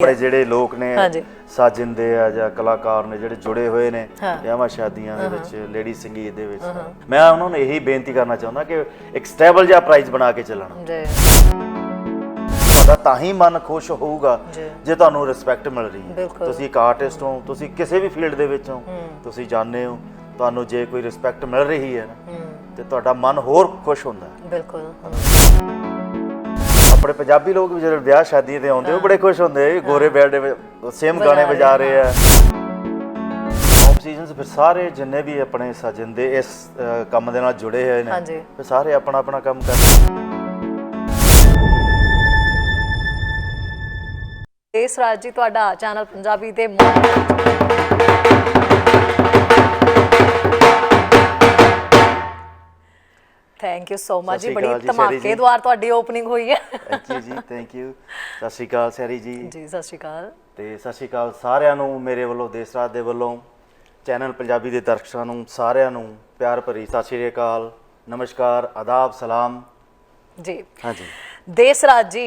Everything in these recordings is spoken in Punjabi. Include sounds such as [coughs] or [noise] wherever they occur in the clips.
ਆਪਣੇ ਜਿਹੜੇ ਲੋਕ ਨੇ। ਸਾਜਿੰਦੇ ਆ ਜਾਂ ਕਲਾਕਾਰ ਨੇ ਜਿਹੜੇ ਜੁੜੇ ਹੋਏ ਨੇ। ਵਿਆਹਾਂ ਸ਼ਾਦੀਆਂ ਦੇ ਵਿੱਚ ਲੇਡੀ ਸੰਗੀਤ ਦੇ ਵਿੱਚ ਮੈਂ ਉਹਨਾਂ ਨੂੰ ਇਹੀ ਬੇਨਤੀ ਕਰਨਾ ਚਾਹੁੰਦਾ ਕਿ ਇੱਕ ਸਟੇਬਲ ਜਿਹਾ ਪ੍ਰਾਈਜ਼ ਬਣਾ ਕੇ ਚੱਲਣ ਜੀ ਤਾਂ ਤਾਂ ਹੀ ਮਨ ਖੁਸ਼ ਹੋਊਗਾ ਜੀ। ਤੁਹਾਨੂੰ ਰਿਸਪੈਕਟ ਮਿਲ ਰਹੀ ਹੈ। ਤੁਸੀਂ ਇੱਕ ਆਰਟਿਸਟ ਹੋ ਤੁਸੀਂ ਕਿਸੇ ਵੀ ਫੀਲਡ ਦੇ ਵਿੱਚ ਹੋ ਤੁਸੀਂ ਜਾਣਦੇ ਹੋ ਤੁਹਾਨੂੰ ਜੇ ਕੋਈ ਰਿਸਪੈਕਟ ਮਿਲ ਰਹੀ ਹੈ ਤੇ ਤੁਹਾਡਾ ਮਨ ਹੋਰ ਖੁਸ਼ ਹੁੰਦਾ। ਬਿਲਕੁਲ ਆਪਣੇ ਪੰਜਾਬੀ ਲੋਕ ਵੀ ਜਦੋਂ ਵਿਆਹ ਸ਼ਾਦੀਆਂ ਤੇ ਆਉਂਦੇ ਉਹ ਬੜੇ ਖੁਸ਼ ਹੁੰਦੇ ਆ, ਗੋਰੇ ਬੈਠੇ ਸੇਮ ਗਾਣੇ ਵਜਾ ਰਹੇ ਆ। ਸੀਜ਼ਨਸ ਫਿਰ ਸਾਰੇ ਜਿੰਨੇ ਵੀ ਆਪਣੇ ਸਜਿੰਦੇ ਇਸ ਅ, ਕੰਮ ਦੇ ਨਾਲ ਜੁੜੇ ਹੋਏ ਨੇ। ਫਿਰ ਸਾਰੇ ਆਪਣਾ ਆਪਣਾ ਕੰਮ ਕਰਦੇ ਇਸ ਰਾਜ ਜੀ ਤੁਹਾਡਾ ਚੈਨਲ ਪੰਜਾਬੀ ਦੇ ਥੈਂਕ ਯੂ ਸੋ ਮਚ ਸਤਿ ਜੀ ਸ਼੍ਰੀ ਬੜੀ ਅਕਾਲ ਜੀ, ਸ਼ੈਰੀ ਜੀ। ਧਮਾਕੇਦਾਰ ਤੁਹਾਡੀ ਓਪਨਿੰਗ ਹੋਈ ਹੈ। ਯੂ ਜੀ ਥੈਂਕ ਯੂ ਸਤਿ ਸ਼੍ਰੀ ਅਕਾਲ ਸੈਰੀ ਜੀ। ਜੀ ਸਤਿ ਸ਼੍ਰੀ ਅਕਾਲ। ਤੇ ਸਤਿ ਸ਼੍ਰੀ ਅਕਾਲ ਸਾਰਿਆਂ ਨੂੰ ਮੇਰੇ ਵੱਲੋਂ ਦੇਸ਼ ਰਾਜ ਦੇ ਵੱਲੋਂ ਚੈਨਲ ਪੰਜਾਬੀ ਦੇ ਦਰਸ਼ਕਾਂ ਨੂੰ ਸਾਰਿਆਂ ਨੂੰ ਪਿਆਰ ਭਰੀ ਸਤਿ ਸ਼੍ਰੀ ਅਕਾਲ ਨਮਸਕਾਰ ਆਦਾਬ ਸਲਾਮ। ਜੀ। ਹਾਂਜੀ। ਦੇਸ ਰਾਜ ਜੀ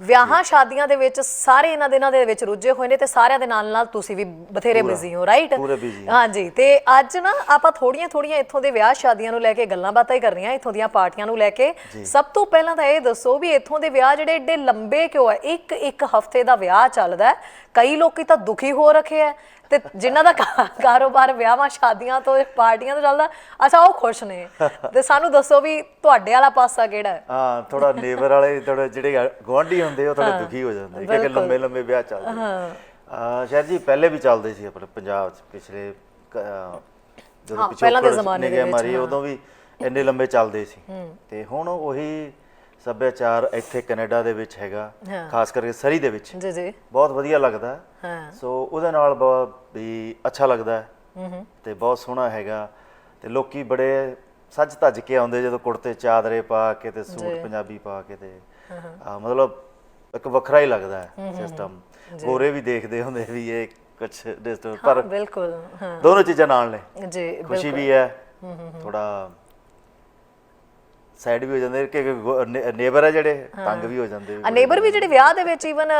ਵਿਆਹਾਂ ਸ਼ਾਦੀਆਂ ਦੇ ਵਿੱਚ ਸਾਰੇ ਇਹਨਾਂ ਦਿਨਾਂ ਦੇ ਵਿੱਚ ਰੁੱਝੇ ਹੋਏ ਨੇ ਤੇ ਸਾਰਿਆਂ ਦੇ ਨਾਲ ਨਾਲ ਤੁਸੀਂ ਵੀ ਬਥੇਰੇ ਬਿਜ਼ੀ ਹੋ ਰਾਈਟ ਪੂਰੇ busy ਹਾਂ। ਹਾਂਜੀ ਤੇ ਅੱਜ ਨਾ ਆਪਾਂ ਥੋੜੀਆਂ ਥੋੜੀਆਂ ਇੱਥੋਂ ਦੇ ਵਿਆਹ ਸ਼ਾਦੀਆਂ ਨੂੰ ਲੈ ਕੇ ਗੱਲਾਂ ਬਾਤਾਂ ਹੀ ਕਰਨੀਆਂ ਇੱਥੋਂ ਦੀਆਂ ਪਾਰਟੀਆਂ ਨੂੰ ਲੈ ਕੇ। ਸਭ ਤੋਂ ਪਹਿਲਾਂ ਤਾਂ ਇਹ ਦੱਸੋ ਵੀ ਇੱਥੋਂ ਦੇ ਵਿਆਹ ਜਿਹੜੇ ਏਡੇ ਲੰਬੇ ਕਿਉਂ ਹੈ ਇੱਕ ਇੱਕ ਹਫ਼ਤੇ ਦਾ ਵਿਆਹ ਚੱਲਦਾ ਹੈ। ਕਈ ਲੋਕੀ ਤਾਂ ਦੁਖੀ ਹੋ ਰੱਖੇ ਆ ਤੇ ਜਿਨ੍ਹਾਂ ਦਾ ਕਾ- ਕਾਰੋਬਾਰ ਵਿਆਹਾਂ ਸ਼ਾਦੀਆਂ ਤੋਂ ਪਾਰਟੀਆਂ ਤੋਂ ਚੱਲਦਾ ਅੱਛਾ ਉਹ ਖੁਸ਼ ਨੇ। ਤੇ ਸਾਨੂੰ ਦੱਸੋ ਵੀ ਤੁਹਾਡੇ ਵਾਲਾ ਪਾਸਾ ਕਿਹੜਾ ਹੈ? ਹਾਂ ਥੋੜਾ ਨੇਬਰ ਵਾਲੇ ਥੋੜਾ ਜਿਹੜੇ ਗਵਾਂਢੀ ਹੁੰਦੇ ਉਹ ਥੋੜਾ ਦੁਖੀ ਹੋ ਜਾਂਦੇ। ਕਿਉਂਕਿ। ਲੰਬੇ ਲੰਬੇ ਵਿਆਹ ਚੱਲਦੇ ਹਾਂ। ਸ਼ਾਇਦ ਜੀ ਪਹਿਲੇ ਵੀ ਚੱਲਦੇ ਸੀ ਆਪਣੇ ਪੰਜਾਬ 'ਚ ਪਿਛਲੇ ਕ- ਅਹ, ਜਦੋਂ ਹਾਂ, ਪਹਿਲਾਂ ਦੇ ਪਿਛੋਕੜ ਜ਼ਮਾਨੇ ਦੇ ਨਿਗਾਹ ਵਿੱਚ, ਮਾਰੀ ਉਦੋਂ ਵੀ ਇੰਨੇ ਲੰਬੇ ਚੱਲਦੇ ਸੀ। ਤੇ ਹੁਣ ਉਹੀ ਸੱਭਿਆਚਾਰ ਇੱਥੇ ਕੈਨੇਡਾ ਦੇ ਵਿੱਚ ਹੈਗਾ ਹਾਂ। ਖਾਸ ਕਰਕੇ ਸਰੀ ਦੇ ਵਿੱਚ। ਜੀ ਜੀ। ਬਹੁਤ ਵਧੀਆ ਲੱਗਦਾ। ਹੈ। ਹਾਂ ਸੋ ਉਹਦੇ ਨਾਲ ਬਹੁਤ ਵੀ ਅੱਛਾ ਲੱਗਦਾ। ਹੈ ਹੂੰ। ਹੂੰ ਤੇ ਬਹੁਤ ਸੋਹਣਾ ਹੈਗਾ। ਤੇ ਲੋਕੀ ਬੜੇ ਸੱਜ ਧੱਜ ਕੇ ਆਉਂਦੇ ਜਦੋਂ ਕੁੜਤੇ ਚਾਦਰੇ ਪਾ ਕੇ ਤੇ ਸੂਟ ਪੰਜਾਬੀ ਪਾ ਕੇ ਤੇ ਆ ਮਤਲਬ ਇੱਕ ਵੱਖਰਾ ਹੀ ਲੱਗਦਾ ਹੈ ਸਿਸਟਮ ਗੋਰੇ ਵੀ ਦੇਖਦੇ ਹੁੰਦੇ ਵੀ ਇਹ ਕੁਝ ਡਿਸਟਰ ਹਾਂ ਪਰ ਬਿਲਕੁਲ ਹਾਂ। ਦੋਨੋਂ ਚੀਜ਼ਾਂ ਨਾਲ ਨੇ। ਜੀ ਖੁਸ਼ੀ ਵੀ ਹੈ। ਥੋੜਾ ਸਾਈਡ ਵੀ ਹੋ ਜਾਂਦੇ ਕਿ ਨੇਬਰ ਹੈ ਜਿਹੜੇ ਤੰਗ ਵੀ ਹੋ ਜਾਂਦੇ ਆ ਨੇਬਰ ਵੀ ਜਿਹੜੇ ਵਿਆਹ ਦੇ ਵਿੱਚ ਈਵਨ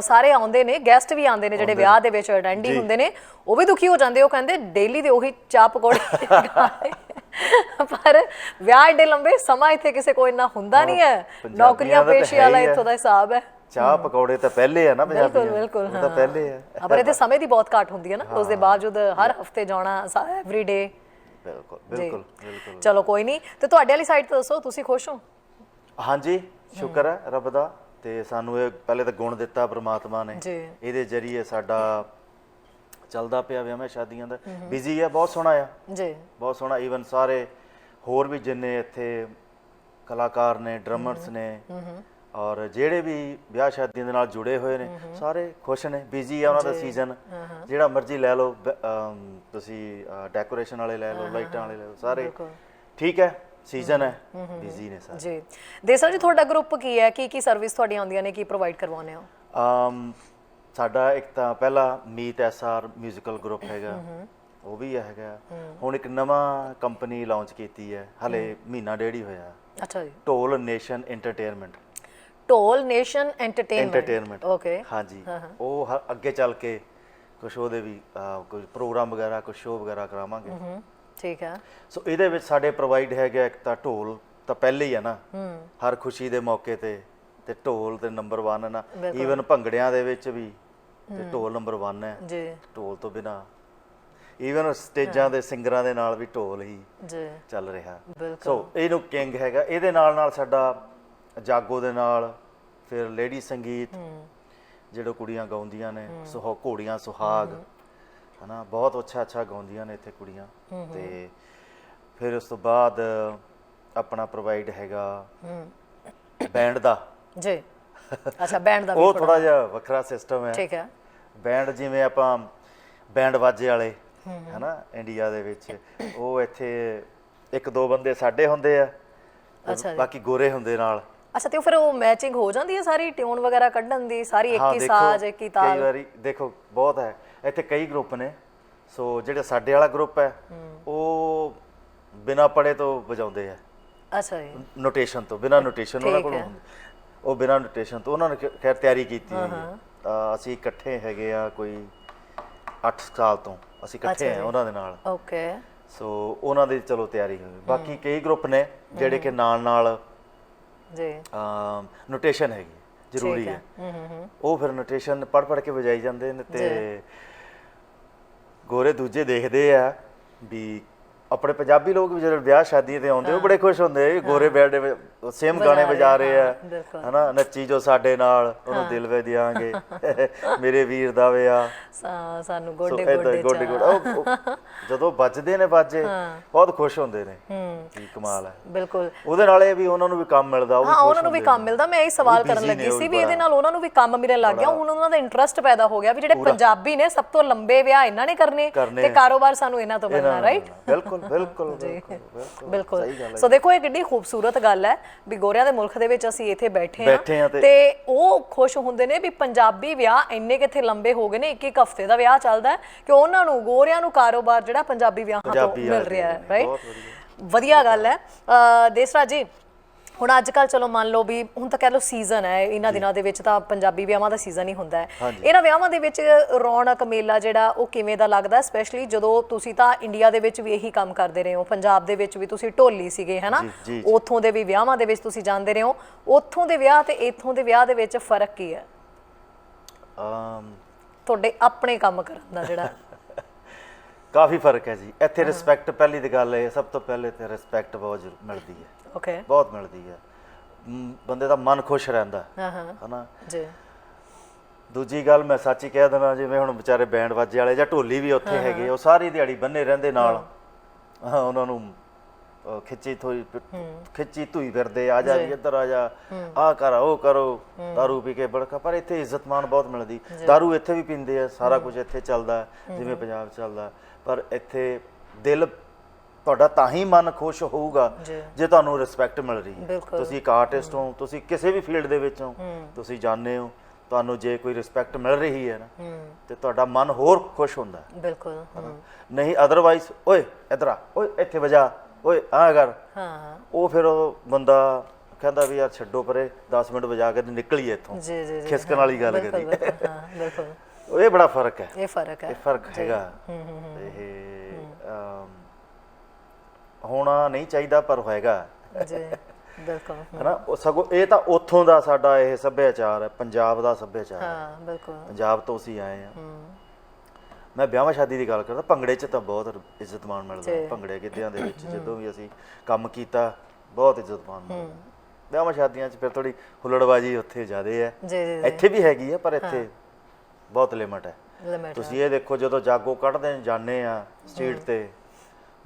ਸਾਰੇ ਆਉਂਦੇ ਨੇ ਗੈਸਟ ਵੀ ਆਉਂਦੇ ਨੇ ਜਿਹੜੇ ਵਿਆਹ ਦੇ ਵਿੱਚ ਅਟੈਂਡੀ ਹੁੰਦੇ ਨੇ ਉਹ ਵੀ ਦੁਖੀ ਹੋ ਜਾਂਦੇ ਉਹ ਕਹਿੰਦੇ ਡੇਲੀ ਦੇ ਉਹੀ ਚਾਹ ਪਕੌੜੇ। ਪਰ ਵਿਆਹ ਏਡੇ ਲੰਬੇ ਸਮਾਂ ਇੱਥੇ ਕਿਸੇ ਕੋਈ ਇੰਨਾ ਹੁੰਦਾ ਨਹੀਂ ਹੈ। ਨੌਕਰੀਆਂ ਪੇਸ਼ੇ ਹੈ ਵਾਲਾ ਹੀ ਹੈ। ਇੱਥੋਂ ਦਾ ਹਿਸਾਬ ਹੈ। ਚਾਹ ਪਕੌੜੇ ਤਾਂ ਪਹਿਲੇ ਆ ਨਾ ਬਿਲਕੁਲ ਪੰਜਾਬੀਆਂ ਬਿਲਕੁਲ ਉਹ ਤਾਂ ਪਹਿਲੇ ਆ। ਹਾਂ ਪਰ ਇੱਥੇ ਸਮੇਂ ਦੀ ਬਹੁਤ ਘਾਟ ਹੁੰਦੀ ਹੈ ਨਾ ਉਸ ਦੇ ਬਾਵਜੂਦ ਹਰ ਹਫ਼ਤੇ ਜਾਣਾ ਐਵਰੀ ਡੇ ਬਿਲਕੁਲ ਬਿਲਕੁਲ ਬਿਲਕੁਲ। ਚਲੋ ਕੋਈ ਨਹੀਂ ਤੇ ਤੁਹਾਡੇ ਵਾਲੀ ਸਾਈਡ ਤੋਂ ਦੱਸੋ ਤੁਸੀਂ ਖੁਸ਼ ਹੋ? ਹਾਂਜੀ ਸ਼ੁਕਰ ਹੈ ਰੱਬ ਦਾ ਤੇ ਸਾਨੂੰ ਇਹ ਪਹਿਲੇ ਤਾਂ ਗੁਣ ਦਿੱਤਾ ਪ੍ਰਮਾਤਮਾ ਨੇ। ਜੀ। ਇਹਦੇ ਜਰੀਏ ਸਾਡਾ ਚੱਲਦਾ ਪਿਆ ਵਿਆਹਾਂ ਸ਼ਾਦੀਆਂ ਦਾ। ਬਿਜ਼ੀ ਹੈ ਬਹੁਤ ਸੋਹਣਾ ਆ। ਜੀ। ਬਹੁਤ ਸੋਹਣਾ ਈਵਨ ਸਾਰੇ ਹੋਰ ਵੀ ਜਿੰਨੇ ਇੱਥੇ ਕਲਾਕਾਰ ਨੇ ਡਰਮਰਸ ਨੇ ਔਰ ਜਿਹੜੇ ਵੀ ਵਿਆਹ ਸ਼ਾਦੀਆਂ ਦੇ ਨਾਲ ਜੁੜੇ ਹੋਏ ਨੇ ਸਾਰੇ ਖੁਸ਼ ਨੇ ਬਿਜ਼ੀ ਆ ਉਹਨਾਂ ਦਾ ਸੀਜ਼ਨ ਜਿਹੜਾ ਮਰਜ਼ੀ ਲੈ ਲਓ ਬ- ਅਮ, ਤੁਸੀਂ ਡੈਕੋਰੇਸ਼ਨ ਵਾਲੇ ਲੈ ਲਓ ਲਾਈਟਾਂ ਵਾਲੇ ਲੈ ਲਓ ਸਾਰੇ ਬਿਲਕੁਲ। ਠੀਕ ਹੈ ਸੀਜ਼ਨ ਹੈ ਬਿਜ਼ੀ ਨੇ ਸਾਰੇ ਜੀ ਦੇਸਲ ਜੀ ਤੁਹਾਡਾ ਗਰੁੱਪ ਕੀ ਹੈ ਕੀ ਕੀ ਸਰਵਿਸ ਤੁਹਾਡੀਆਂ ਆਉਂਦੀਆਂ ਨੇ ਕੀ ਪ੍ਰੋਵਾਈਡ ਕਰਵਾਉਂਦੇ ਹੋ ਅਮ ਸਾਡਾ ਇੱਕ ਤਾਂ ਪਹਿਲਾ ਮੀਤ ਐਸਆਰ 뮤지컬 ਗਰੁੱਪ ਹੈਗਾ ਉਹ ਵੀ ਹੈਗਾ ਹੁਣ ਇੱਕ ਨਵਾਂ ਕੰਪਨੀ ਲਾਂਚ ਕੀਤੀ ਹੈ ਹਲੇ ਮਹੀਨਾ ਡੇਢ ਹੀ ਹੋਇਆ ਅੱਛਾ ਜੀ Dhol nation entertainment Dhol nation entertainment okay ਹਾਂਜੀ. ਉਹ ਅੱਗੇ ਚੱਲ ਕੇ ਕੁਝ ਉਹਦੇ ਵੀ ਅਹ, ਪ੍ਰੋਗਰਾਮ ਵਗੈਰਾ ਕੁਝ ਸ਼ੋਅ ਵਗੈਰਾ ਕਰਾਵਾਂਗੇ। ਹੂੰ ਠੀਕ ਹੈ। ਸੋ ਇਹਦੇ ਵਿੱਚ ਸਾਡੇ ਪ੍ਰੋਵਾਈਡ ਹੈਗਾ ਇੱਕ ਤਾਂ ਢੋਲ ਤਾਂ ਪਹਿਲੇ ਹੀ ਹੈ ਨਾ। ਹੂੰ। ਹਰ ਖੁਸ਼ੀ ਦੇ ਮੌਕੇ ਤੇ ਤੇ ਢੋਲ ਤੇ ਨੰਬਰ 1 ਹੈ ਨਾ। ਬਿਲਕੁਲ। ਈਵਨ ਭੰਗੜਿਆਂ ਦੇ ਵਿੱਚ ਵੀ ਤੇ ਢੋਲ ਨੰਬਰ 1 ਹੈ। ਜੀ। ਢੋਲ ਤੋਂ ਬਿਨਾ। ਈਵਨ ਸਟੇਜਾਂ ਦੇ ਸਿੰਗਰਾਂ ਦੇ ਨਾਲ ਵੀ ਢੋਲ ਹੀ ਜੀ। ਚੱਲ ਰਿਹਾ। ਬਿਲਕੁਲ। ਸੋ ਇਹਨੂੰ ਕਿੰਗ ਹੈਗਾ। ਇਹਦੇ ਨਾਲ ਨਾਲ ਸਾਡਾ ਜਾਗੋ ਦੇ ਨਾਲ ਫਿਰ ਲੇਡੀ ਸੰਗੀਤ ਜਿਹੜੇ ਕੁੜੀਆਂ ਗਾਉਂਦੀਆਂ ਨੇ ਸੁਹਾ ਘੋੜੀਆਂ ਸੁਹਾਗ ਹਨਾ ਬਹੁਤ ਅੱਛਾ ਅੱਛਾ ਗਾਉਂਦੀਆਂ ਨੇ ਇੱਥੇ ਕੁੜੀਆਂ। ਤੇ ਫਿਰ ਉਸ ਤੋਂ ਬਾਅਦ ਆਪਣਾ ਪ੍ਰੋਵਾਈਡ ਹੈਗਾ ਬੈਂਡ ਦਾ। ਜੀ। ਅੱਛਾ ਬੈਂਡ ਦਾ ਉਹ ਥੋੜਾ ਜਿਹਾ ਵੱਖਰਾ ਸਿਸਟਮ ਹੈ। ਠੀਕ ਹੈ। ਬੈਂਡ ਜਿਵੇਂ ਆਪਾਂ ਬੈਂਡ ਵਾਜੇ ਵਾਲੇ ਹਨਾ ਇੰਡੀਆ ਦੇ ਵਿੱਚ ਉਹ ਇੱਥੇ ਇੱਕ ਦੋ ਬੰਦੇ ਸਾਡੇ ਹੁੰਦੇ ਆ। ਬਾਕੀ ਗੋਰੇ ਹੁੰਦੇ ਨਾਲ। ਅੱਛਾ ਤੇ ਉਹ ਫਿਰ ਉਹ ਮੈਚਿੰਗ ਹੋ ਜਾਂਦੀ ਹੈ ਸਾਰੀ ਟਿਊਨ ਵਗੈਰਾ ਕੱਢਣ ਦੀ ਸਾਰੀ ਇੱਕ ਹਾਂ ਹੀ ਦੇਖੋ ਸਾਜ਼ ਇੱਕ ਹੀ ਕਈ ਤਾਲ? ਵਾਰੀ ਦੇਖੋ ਬਹੁਤ ਹੈ। ਇੱਥੇ ਕਈ ਗਰੁੱਪ ਨੇ। ਸੋ ਜਿਹੜਾ ਸਾਡੇ ਵਾਲਾ ਗਰੁੱਪ ਹੈ ਉਹ ਬਿਨਾ ਪੜੇ ਤੋਂ ਵਜਾਉਂਦੇ ਆ। ਅੱਛਾ ਜੀ। ਨੋਟੇਸ਼ਨ ਤੋਂ ਬਿਨਾ ਨੋਟੇਸ਼ਨ ਉਹਨਾਂ ਠੀਕ ਕੋਲ ਹੈ। ਹੁੰਦੀ। ਉਹ ਬਿਨਾ ਨੋਟੇਸ਼ਨ ਤੋਂ ਉਹਨਾਂ ਨੇ ਖ- ਖੈਰ ਤਿਆਰੀ ਕੀਤੀ ਹੋਈ ਹੈ ਅ, ਅਸੀਂ ਇਕੱਠੇ ਹੈਗੇ ਆ ਕੋਈ 8 ਸਾਲ ਤੋਂ। ਅਸੀਂ ਇਕੱਠੇ ਆ ਉਹਨਾਂ ਦੇ ਨਾਲ। ਓਕੇ ਸੋ ਉਹਨਾਂ ਦੀ ਚਲੋ ਤਿਆਰੀ ਹੋਈ। ਬਾਕੀ ਕਈ ਗਰੁੱਪ ਨੇ ਜਿਹੜੇ ਕਿ ਨਾਲ ਨਾਲ ਜੀ। ਨੋਟੇਸ਼ਨ ਹੈਗੀ ਜ਼ਰੂਰੀ ਹੂੰ। ਉਹ ਫਿਰ ਨੋਟੇਸ਼ਨ ਪੜ ਪੜ ਕੇ ਵਜਾਈ ਜਾਂਦੇ ਨੇ ਤੇ ਗੋਰੇ ਦੂਜੇ ਦੇਖਦੇ ਆ ਵੀ ਆਪਣੇ ਪੰਜਾਬੀ ਲੋਕ ਵੀ ਜਦੋਂ ਵਿਆਹ ਸ਼ਾਦੀ ਤੇ ਆਉਂਦੇ ਉਹ ਬੜੇ ਖੁਸ਼ ਹੁੰਦੇ ਗੋਰੇ ਬੈਠੇ ਸੇਮ ਗਾਣੇ ਵਜਾ ਰਹੇ ਆ। ਹਨਾ ਨੱਚੀ ਜੋ ਸਾਡੇ ਨਾਲ ਉਹਨੂੰ ਦਿਲ ਵੇ ਦਿਆਂਗੇ [laughs] ਮੇਰੇ ਵੀਰ ਦਾ ਵਿਆਹ। ਸਾ- ਸਾਨੂੰ ਗੋਡੇ ਗੋਡੇ ਜਦੋਂ ਵੱਜਦੇ ਨੇ ਬਾਜੇ ਬਹੁਤ ਖੁਸ਼ ਹੁੰਦੇ ਨੇ ਕੀ ਕਮਾਲ ਹੈ। ਬਿਲਕੁਲ। ਉਹਦੇ ਨਾਲ ਇਹ ਵੀ ਉਹਨਾਂ ਨੂੰ ਵੀ ਕੰਮ ਮਿਲਦਾ ਉਹ ਵੀ ਖੁਸ਼ ਉਹਨਾਂ ਨੂੰ ਵੀ ਕੰਮ। ਮਿਲਦਾ ਮੈਂ ਇਹ ਸਵਾਲ ਵੀ ਕਰਨ ਲੱਗੀ ਸੀ ਵੀ ਵੀ ਇਹਦੇ ਨਾਲ ਉਹਨਾਂ ਨੂੰ ਵੀ ਕੰਮ ਮਿਲਣ ਲੱਗ ਗਿਆ ਹੁਣ ਉਹਨਾਂ ਦਾ ਇੰਟਰਸਟ ਪੈਦਾ ਹੋ ਗਿਆ ਵੀ ਜਿਹੜੇ ਪੰਜਾਬੀ ਨੇ ਸਭ ਤੋਂ ਲੰਬੇ ਵਿਆਹ ਇਹਨਾਂ ਨੇ ਕਰਨੇ ਤੇ। ਕਾਰੋਬਾਰ ਸਾਨੂੰ ਇਹਨਾਂ ਤੋਂ ਨਾਲ ਰਾਈਟ ਬਿਲਕੁਲ। ਬਿਲਕੁਲ ਬਿਲਕੁਲ ਬਿਲਕੁਲ। ਸਹੀ ਗੱਲ ਹੈ ਸੋ ਦੇਖੋ ਇਹ ਕਿੰਨੀ ਖੂਬਸੂਰਤ ਗੱਲ ਹੈ ਵੀ ਗੋਰਿਆਂ ਦੇ ਮੁਲਕ ਦੇ ਵਿੱਚ ਅਸੀਂ ਇੱਥੇ ਬੈਠੇ ਹਾਂ ਤੇ- ਉਹ ਖੁਸ਼ ਹੁੰਦੇ ਨੇ ਵੀ ਪੰਜਾਬੀ ਵਿਆਹ ਇੰਨੇ ਕਿੱਥੇ ਲੰਬੇ ਹੋ ਗਏ ਨੇ ਇੱਕ ਇੱਕ ਹਫ਼ਤੇ ਦਾ ਵਿਆਹ ਚੱਲਦਾ ਕਿ ਉਹਨਾਂ ਨੂੰ ਗੋਰਿਆਂ ਨੂੰ ਕਾਰੋਬਾਰ ਜਿਹੜਾ ਪੰਜਾਬੀ ਵਿਆਹਾਂ ਤੋਂ ਮਿਲ ਰਿਹਾ ਹੈ ਰਾਈਟ ਵਧੀਆ। ਗੱਲ ਹੈ। ਅ, ਦੇਸਰਾਜ ਜੀ ਹੁਣ ਅੱਜ ਕੱਲ ਚਲੋ ਮੰਨ ਲਓ ਵੀ ਹੁਣ ਤਾਂ ਕਹਿ ਲਓ ਸੀਜ਼ਨ ਹੈ ਇਹਨਾਂ ਦਿਨਾਂ ਦੇ ਵਿੱਚ ਤਾਂ ਪੰਜਾਬੀ ਵਿਆਹਾਂ ਦਾ ਸੀਜ਼ਨ ਹੀ ਹੁੰਦਾ ਹੈ। ਇਹਨਾਂ ਵਿਆਹਾਂ ਦੇ ਵਿੱਚ ਰੌਣਕ ਮੇਲਾ ਜਿਹੜਾ ਉਹ ਕਿਵੇਂ ਦਾ ਲੱਗਦਾ? ਸਪੈਸ਼ਲੀ ਜਦੋਂ ਤੁਸੀਂ ਤਾਂ ਇੰਡੀਆ ਦੇ ਵਿੱਚ ਵੀ ਇਹੀ ਕੰਮ ਕਰਦੇ ਰਹੇ ਹੋ ਪੰਜਾਬ ਦੇ ਵਿੱਚ ਵੀ ਤੁਸੀਂ ਢੋਲੀ ਸੀਗੇ ਹੈਨਾ। ਉੱਥੋਂ ਦੇ ਵੀ ਵਿਆਹਾਂ ਦੇ ਵਿੱਚ ਤੁਸੀਂ ਜਾਂਦੇ ਰਹੇ ਹੋ। ਉੱਥੋਂ ਦੇ ਵਿਆਹ ਤੇ ਇੱਥੋਂ ਦੇ ਵਿਆਹ ਦੇ ਵਿੱਚ ਫ਼ਰਕ ਕੀ ਹੈ? ਅਮ ਤੁਹਾਡੇ ਆਪਣੇ ਕੰਮ ਕਰਨ ਦਾ ਜਿਹੜਾ। [laughs] ਕਾਫੀ ਫ਼ਰਕ ਹੈ ਜੀ। ਇੱਥੇ ਰਿਸਪੈਕਟ ਪਹਿਲੀ ਦੀ ਗੱਲ ਹੈ ਸਭ ਤੋਂ ਪਹਿਲੇ ਤੇ ਰਿਸਪੈਕਟ ਬਹੁਤ ਮਿਲਦੀ ਹੈ। ਓਕੇ ਬਹੁਤ ਮਿਲਦੀ ਹੈ। ਬੰਦੇ ਦਾ ਮਨ ਖੁਸ਼ ਰਹਿੰਦਾ। ਹੈ ਹਨਾ? ਜੀ। ਦੂਜੀ ਗੱਲ ਮੈਂ ਸੱਚ ਹੀ ਕਹਿ ਦਿੰਦਾ ਜਿਵੇਂ ਹੁਣ ਵਿਚਾਰੇ ਬੈਂਡ ਵਾਜੇ ਵਾਲੇ ਜਾਂ ਢੋਲੀ ਵੀ ਉੱਥੇ ਹੈਗੇ ਉਹ ਸਾਰੀ ਦਿਹਾੜੀ ਬੰਨੇ ਰਹਿੰਦੇ ਨਾਲ। ਉਹਨਾਂ ਨੂੰ ਖਿੱਚੀ ਥੋਈ ਖਿੱਚੀ ਧੂਈ ਫਿਰਦੇ ਆ ਜਾ ਵੀ ਇੱਧਰ ਆ ਜਾ ਆ ਕਰ ਉਹ ਕਰੋ ਦਾਰੂ ਪੀ ਕੇ ਬੜਕਾ ਪਰ ਇੱਥੇ ਇੱਜ਼ਤਮਾਨ ਬਹੁਤ ਮਿਲਦੀ। ਦਾਰੂ ਇੱਥੇ ਵੀ ਪੀਂਦੇ ਆ ਸਾਰਾ ਕੁਝ ਇੱਥੇ ਚੱਲਦਾ ਜਿਵੇਂ ਪੰਜਾਬ ਚੱਲਦਾ। ਪਰ ਇੱਥੇ ਦਿਲ ਤੁਹਾਡਾ ਤਾਂ ਹੀ ਮਨ ਖੁਸ਼ ਹੋਊਗਾ ਜੀ। ਤੁਹਾਨੂੰ ਰਿਸਪੈਕਟ ਮਿਲ ਰਹੀ ਹੈ। ਤੁਸੀਂ ਇੱਕ ਆਰਟਿਸਟ ਹੋ ਤੁਸੀਂ ਕਿਸੇ ਵੀ ਫੀਲਡ ਦੇ ਵਿੱਚ ਹੋ ਤੁਸੀਂ ਜਾਣਦੇ ਹੋ ਤੁਹਾਨੂੰ ਜੇ ਕੋਈ ਰਿਸਪੈਕਟ ਮਿਲ ਰਹੀ ਹੈ ਨਾ ਤੇ ਤੁਹਾਡਾ ਮਨ ਹੋਰ ਖੁਸ਼ ਹੁੰਦਾ। ਬਿਲਕੁਲ ਨਹੀਂ ਅਦਰਵਾਈਜ਼ ਓਏ ਇਧਰ ਆ ਓਏ ਇੱਥੇ ਵਜਾ ਓਏ ਆ ਕਰ। ਹਾਂ ਉਹ ਫਿਰ ਉਹ ਬੰਦਾ ਕਹਿੰਦਾ ਵੀ ਯਾਰ ਛੱਡੋ ਪਰੇ 10 ਮਿੰਟ ਵਜਾ ਕੇ ਨਿਕਲੀਏ ਇੱਥੋਂ। ਜੀ ਜੀ ਜੀ। ਖਿਸਕਣ ਵਾਲੀ ਗੱਲ ਕਰੀ ਹਾਂ ਬਿਲਕੁਲ। ਇਹ ਬੜਾ ਫ਼ਰਕ ਹੈ। ਇਹ ਫ਼ਰਕ ਹੈ। ਇਹ ਫ਼ਰਕ ਹੈਗਾ। ਇਹ ਹੋਣਾ ਨਹੀਂ ਚਾਹੀਦਾ ਪਰ ਹੋਏਗਾ। ਜੀ ਬਿਲਕੁਲ। ਹਨਾ ਉਹ ਸਗੋਂ ਇਹ ਤਾਂ ਉੱਥੋਂ ਦਾ ਸਾਡਾ ਇਹ ਸੱਭਿਆਚਾਰ ਹੈ ਪੰਜਾਬ ਦਾ ਸੱਭਿਆਚਾਰ ਹੈ। ਬਿਲਕੁਲ। ਪੰਜਾਬ ਤੋਂ ਅਸੀਂ ਆਏ ਆ ਮੈਂ ਵਿਆਹਾਂ ਸ਼ਾਦੀ ਦੀ ਗੱਲ ਕਰਦਾ ਭੰਗੜੇ 'ਚ ਤਾਂ ਬਹੁਤ ਇੱਜ਼ਤ ਮਾਣ ਮਿਲਦਾ। ਭੰਗੜੇ ਗਿੱਧਿਆਂ ਦੇ ਵਿੱਚ ਜਦੋਂ ਵੀ ਅਸੀਂ ਕੰਮ ਕੀਤਾ ਬਹੁਤ ਇੱਜ਼ਤ ਮਾਣ ਮਿਲਦਾ। ਵਿਆਹਾਂ ਸ਼ਾਦੀਆਂ 'ਚ ਫਿਰ ਥੋੜੀ ਹੁੱਲੜਬਾਜੀ ਉੱਥੇ ਜ਼ਿਆਦੇ ਹੈ। ਜੀ ਜੀ ਇੱਥੇ ਵੀ ਹੈਗੀ ਹੈ ਪਰ ਇੱਥੇ ਬਹੁਤ ਲਿਮਟ ਹੈ। ਤੁਸੀਂ ਇਹ ਦੇਖੋ ਜਦੋਂ ਜਾਗੋ ਕੱਢਦੇ ਜਾਂਦੇ ਆ ਸਟੇਟ ਤੇ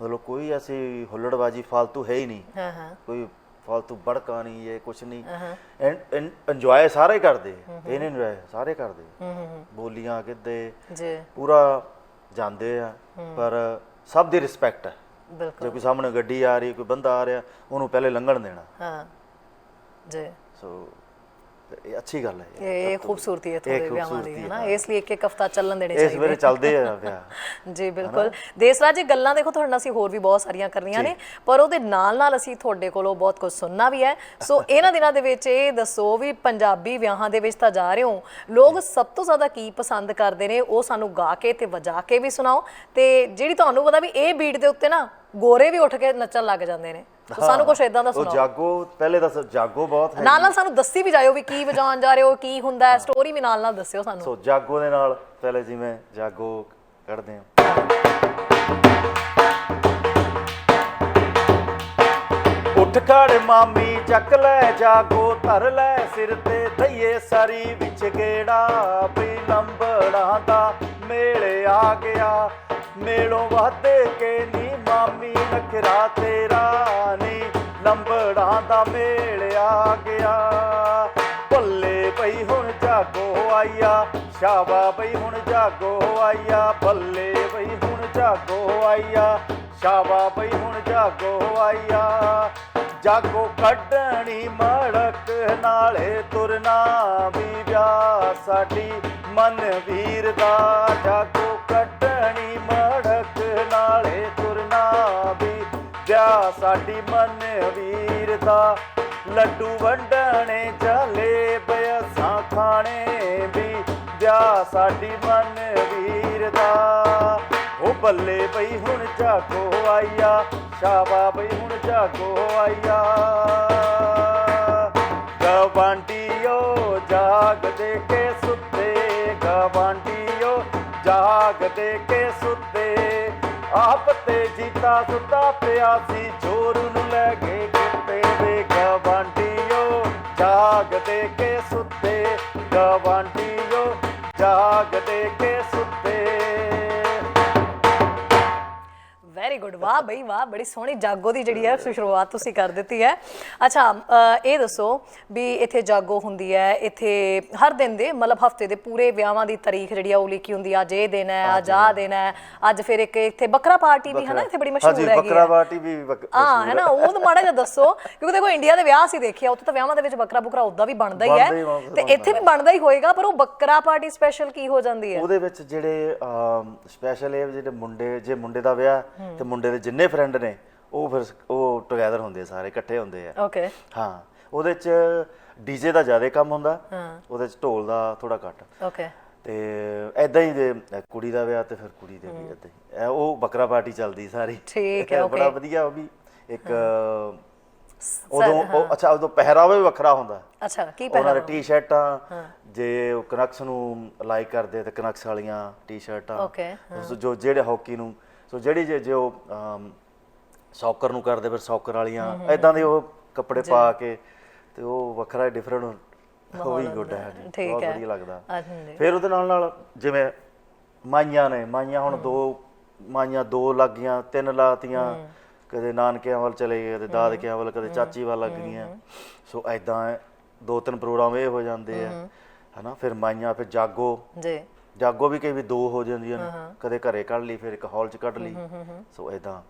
ਮਤਲਬ ਕੋਈ ਐਸੀ ਹੁੱਲੜਬਾਜੀ ਫालतू ਹੈ ਹੀ ਨਹੀਂ। ਹਾਂ ਹਾਂ। ਕੋਈ ਫालतू ਬੜਕਾ ਨਹੀਂ ਇਹ ਕੁਛ ਨਹੀਂ। ਐਂਡ ਇੰਜੋਏ ਸਾਰੇ ਕਰਦੇ। ਇਹ ਨਹੀਂ ਇੰਜੋਏ ਸਾਰੇ ਕਰਦੇ। ਬੋਲੀਆਂ ਕਿੱਦੇ ਜੀ। ਪੂਰਾ ਜਾਂਦੇ ਆ ਪਰ ਸਭ ਦੀ ਰਿਸਪੈਕਟ ਹੈ। ਬਿਲਕੁਲ। ਜੇ ਕੋਈ ਸਾਹਮਣੇ ਗੱਡੀ ਆ ਰਹੀ ਕੋਈ ਬੰਦਾ ਆ ਰਿਹਾ ਉਹਨੂੰ ਪਹਿਲੇ ਲੰਘਣ ਦੇਣਾ। ਹਾਂ। ਜੀ। ਸੋ ਇਹ ਅੱਛੀ ਗੱਲ ਹੈ ਇਹ ਖੂਬਸੂਰਤੀ ਹੈ ਤੁਹਾਡੇ ਵਿਆਹਾਂ ਦੀ ਹੈ ਨਾ? ਇਸ ਲਈ ਇੱਕ ਇੱਕ ਹਫਤਾ ਚੱਲਣ ਦੇਣੇ ਇਸ ਚਾਹੀਦੇ। ਵੇਲੇ ਚੱਲਦੇ ਆ ਵਿਆਹ। [laughs] ਜੀ ਬਿਲਕੁਲ। ਦੇਸਰਾਜ ਜੀ ਗੱਲਾਂ ਦੇਖੋ ਤੁਹਾਡੇ ਨਾਲ ਅਸੀਂ ਹੋਰ ਵੀ ਬਹੁਤ ਸਾਰੀਆਂ ਕਰਨੀਆਂ ਨੇ। ਪਰ ਉਹਦੇ ਨਾਲ ਨਾਲ ਅਸੀਂ ਤੁਹਾਡੇ ਕੋਲੋਂ ਬਹੁਤ ਕੁਝ ਸੁਣਨਾ ਵੀ ਹੈ। ਸੋ [laughs] ਇਹਨਾਂ ਦਿਨਾਂ ਦੇ ਵਿੱਚ ਇਹ ਦੱਸੋ ਵੀ ਪੰਜਾਬੀ ਵਿਆਹਾਂ ਦੇ ਵਿੱਚ ਤਾਂ ਜਾ ਰਹੇ ਹੋ। ਲੋਕ ਸਭ ਤੋਂ ਜ਼ਿਆਦਾ ਕੀ ਪਸੰਦ ਕਰਦੇ ਨੇ ਉਹ ਸਾਨੂੰ ਗਾ ਕੇ ਤੇ ਵਜਾ ਕੇ ਵੀ ਸੁਣਾਓ। ਤੇ ਜਿਹੜੀ ਤੁਹਾਨੂੰ ਪਤਾ ਵੀ ਇਹ ਬੀਟ ਦੇ ਉੱਤੇ ਨਾ ਗੋਰੇ ਵੀ ਉੱਠ ਕੇ ਨੱਚਣ ਲੱਗ ਜਾਂਦੇ ਨੇ। ਸੋ ਸਾਨੂੰ ਕੁਝ ਇਦਾਂ ਦਾ ਉਹ ਸੁਣਾਓ। ਜਾਗੋ ਪਹਿਲੇ ਤਾਂ ਸ- ਜਾਗੋ ਬਹੁਤ ਹੈ ਨਾਲ ਨਾਲ ਸਾਨੂੰ ਦੱਸੀ ਵੀ ਜਾਇਓ ਵੀ ਕੀ ਵਜਾਉਣ ਜਾ ਰਹੇ ਹੋ ਕੀ ਹੁੰਦਾ ਹੈ ਸਟੋਰੀ ਵੀ ਨਾਲ ਨਾਲ ਦੱਸਿਓ ਸਾਨੂੰ। ਸੋ ਜਾਗੋ ਦੇ ਨਾਲ ਪਹਿਲੇ ਜਿਵੇਂ ਜਾਗੋ ਕੱਢਦੇ ਆ ਉੱਠ ਖੜ ਮਾਮੀ ਚੱਕ ਲੈ ਜਾਗੋ ਧਰ ਲੈ ਸਿਰ ਤੇ ਦਈਏ ਸਰੀ ਵਿੱਚ ਗੇੜਾ ਵੀ ਲੰਬੜਾਂ ਦਾ ਮੇਲ ਆ ਗਿਆ। ਮੇਲੋਂ ਵਾਦੇ ਕੇ ਨੀ, ਮਾਮੀ ਨਖਰਾ ਤੇਰਾ ਨੀ। ਲੰਬੜਾਂ ਦਾ ਮੇਲ ਆ ਗਿਆ। ਭੱਲੇ ਪਈ ਹੁਣ ਜਾਗੋ ਆਈਆ ਸ਼ਾਬਾ ਪਈ ਹੁਣ ਜਾਗੋ ਆਈਆ ਭੱਲੇ ਪਈ ਹੁਣ ਜਾਗੋ ਆਈਆ ਸ਼ਾਬਾ ਪਈ ਹੁਣ ਜਾਗੋ ਆਈਆ ਜਾਗੋ ਕੱਢਣੀ ਮੜਕ ਨਾਲੇ ਤੁਰਨਾ ਵੀ ਵਿਆਹ ਸਾਡੀ ਮਨ ਵੀਰ ਦਾ। ਜਾਗੋ ਕੱਢਣੀ ਸਾਡੀ ਮਨ ਵੀਰਦਾ ਲੱਡੂ ਵੰਡਣੇ ਚਾਲੇ ਪਿਆਸਾਂ ਖਾਣੇ ਵੀ। ਸਾਡੀ ਮਨ ਵੀਰਦਾ ਉਹ ਬੱਲੇ ਬਈ ਹੁਣ ਜਾਗੋ ਆਈਆ ਸ਼ਾਬਾ ਬਈ ਹੁਣ ਜਾਗੋ ਆਈਆ ਗਵਾਂਡੀਓ ਜਾਗਦੇ ਕੇ ਸੁੱਤੇ ਗਵਾਂਡੀਓ ਜਾਗਦੇ ਕੇ ਸੁੱਤੇ। ਆਪ ਤੇ ਜੀਤਾ ਸੁੱਤਾ ਪਿਆ ਸੀ, ਚੋਰ ਨੂੰ ਲੈ ਗਏ ਕਿਤੇ ਵੇ ਗਵਾਂਡੀਓ ਜਾਗਦੇ ਕੇ ਸੁੱਤੇ ਗਵਾਂਡੀਓ ਵੈਰੀ ਗੁੱਡ ਵਾਹ ਬਈ ਵਾਹ ਬੜੀ ਸੋਹਣੀ ਜਾਗੋ ਦੀ ਜਿਹੜੀ ਹੈ ਸ਼ੁਰੂਆਤ ਤੁਸੀਂ ਕਰ ਦਿੱਤੀ ਹੈ। ਅੱਛਾ ਇਹ ਦੱਸੋ ਵੀ ਇੱਥੇ ਜਾਗੋ ਹੁੰਦੀ ਹੈ ਇੱਥੇ ਹਰ ਦਿਨ ਦੇ ਮਤਲਬ ਹਫ਼ਤੇ ਦੇ ਪੂਰੇ ਵਿਆਹਾਂ ਦੀ ਤਾਰੀਖ ਜਿਹੜੀ ਆ ਉਹ ਲਿਖੀ ਹੁੰਦੀ ਆ ਅੱਜ ਇਹ ਦਿਨ ਹੈ ਅੱਜ ਆਹ ਦਿਨ ਹੈ ਅੱਜ ਫਿਰ ਇੱਕ ਇੱਥੇ ਬੱਕਰਾ ਪਾਰਟੀ ਵੀ ਹੈ ਨਾ ਇੱਥੇ ਬੜੀ ਮਸ਼ਹੂਰ ਹੈਗੀ ਬੱਕਰਾ ਪਾਰਟੀ ਵੀ ਹਾਂ ਹੈ। ਨਾ ਉਹ ਤਾਂ ਮਾੜਾ ਜਿਹਾ ਦੱਸੋ ਕਿਉਂਕਿ ਦੇਖੋ ਇੰਡੀਆ ਦੇ ਵਿਆਹ ਸੀ ਦੇਖਿਆ ਉੱਥੇ ਤਾਂ ਵਿਆਹਾਂ ਦੇ ਵਿੱਚ ਬੱਕਰਾ ਬੁਕਰਾ ਉਦਾਂ ਵੀ ਬਣਦਾ ਹੀ ਹੀ। ਤੇ ਇੱਥੇ ਵੀ ਬਣਦਾ। ਹੀ ਹੋਏਗਾ ਪਰ ਉਹ ਬੱਕਰਾ ਪਾਰਟੀ ਸਪੈਸ਼ਲ ਕੀ ਹੋ ਜਾਂਦੀ ਹੈ? ਉਹਦੇ ਵਿੱਚ ਜਿਹੜੇ ਸਪੈਸ਼ਲ ਇਹ ਜਿਹੜੇ ਮੁੰਡੇ ਜੇ ਮੁੰਡੇ ਦਾ ਵਿਆਹ ਤੇ ਮੁੰਡੇ ਦੇ ਜਿੰਨੇ ਫਰੈਂਡ ਨੇ ਉਹ ਫਿਰ ਉਹ ਟੁਗੇਦਰ ਹੁੰਦੇ ਆ ਸਾਰੇ ਇਕੱਠੇ ਹੁੰਦੇ ਆ। ਓਕੇ ਹਾਂ ਉਹਦੇ ਚ ਡੀਜੇ ਦਾ ਜ਼ਿਆਦਾ ਕੰਮ ਹੁੰਦਾ ਹਾਂ। ਉਹਦੇ ਚ ਢੋਲ ਦਾ ਥੋੜਾ ਘੱਟ। ਓਕੇ ਤੇ ਐਦਾਂ ਹੀ ਦੇ ਕੁੜੀ ਦਾ ਵਿਆਹ ਤੇ ਫਿਰ ਕੁੜੀ ਦੇ ਵੀ ਐਦਾਂ ਹੀ। ਇਹ ਉਹ ਬੱਕਰਾ ਪਾਰਟੀ ਚੱਲਦੀ ਸਾਰੀ। ਠੀਕ ਹੈ, [laughs] ਬੜਾ. ਵਧੀਆ ਉਹ ਵੀ। ਇੱਕ ਉਦੋਂ ਉਹ ਅੱਛਾ ਉਦੋਂ ਪਹਿਰਾਵਾ ਵੀ ਵੱਖਰਾ ਹੁੰਦਾ। ਅੱਛਾ ਕੀ ਉਹਨਾਂ ਪਹਿਨਾ ਦੇ ਟੀ-ਸ਼ਰਟਾਂ ਜੇ ਉਹ ਕਨਕਸ ਨੂੰ ਲਾਈਕ ਕਰਦੇ ਤੇ ਕਨਕਸ ਵਾਲੀਆਂ ਟੀ-ਸ਼ਰਟਾਂ ਸੋ ਜੋ ਜਿਹੜੇ ਹਾਕੀ ਨੂੰ ਸੋ ਜਿਹੜੀ ਜੇ ਜੋ ਸੌਕਰ ਨੂੰ ਕਰਦੇ ਫਿਰ ਸੌਕਰ ਵਾਲੀਆਂ ਐਦਾਂ ਦੇ ਉਹ ਕੱਪੜੇ ਪਾ ਕੇ ਤੇ ਉਹ ਵੱਖਰਾ ਡਿਫਰੈਂਟ ਉਹ ਵੀ ਗੁੱਡ ਹੈ ਬਹੁਤ। ਵਧੀਆ ਲੱਗਦਾ। ਫਿਰ ਉਹਦੇ ਨਾਲ ਨਾਲ ਜਿਵੇਂ ਮਾਈਆਂ ਨੇ ਮਾਈਆਂ ਹੁਣ ਦੋ ਮਾਈਆਂ ਦੋ ਲੱਗੀਆਂ ਤਿੰਨ ਲਾਤੀਆਂ ਕਦੇ ਨਾਨਕਿਆਂ ਵੱਲ ਚਲੇ ਗਏ ਕਦੇ ਦਾਦਕਿਆਂ ਵੱਲ ਕਦੇ ਚਾਚੀ ਵੱਲ ਲੱਗ ਗਈਆਂ। ਸੋ ਐਦਾਂ ਦੋ ਤਿੰਨ ਪ੍ਰੋਗਰਾਮ ਇਹ ਹੋ ਜਾਂਦੇ ਆ। ਹਨਾ ਫਿਰ ਮਾਈਆਂ ਫਿਰ ਜਾਗੋ। ਜੀ। ਜਾਗੋ ਵੀ ਕਈ ਵੀ ਦੋ ਹੋ ਜਾਂਦੀਆਂ ਨੇ। ਕਦੇ ਘਰੇ ਕੱਢ ਲਈ ਫਿਰ ਇੱਕ ਹਾਲ 'ਚ ਕੱਢ ਲਈ। ਸੋ ਐਦਾਂ